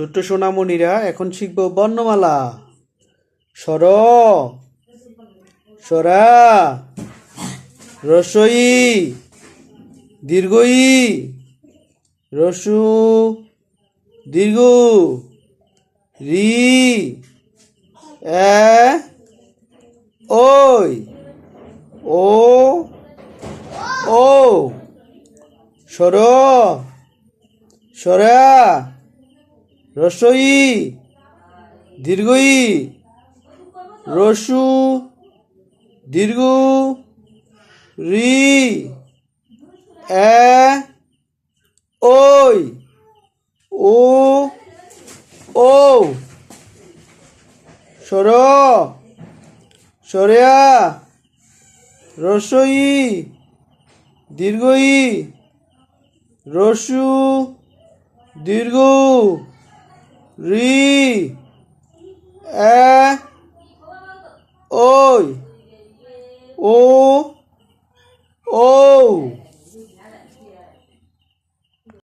ছোট্ট সোনামণিরা এখন শিখব বর্ণমালা। সর সরা রসই দীর্ঘই রসু, দীর্ঘ, রি, এ ওই ও ও সর সরা রসই, দীর্ঘই, রসু, দীর্ঘ, রি, এ, ওই, ও ও সর সরেয়া রসই, দীর্ঘই, রসু, দীর্ঘ রি এ ওই ও ও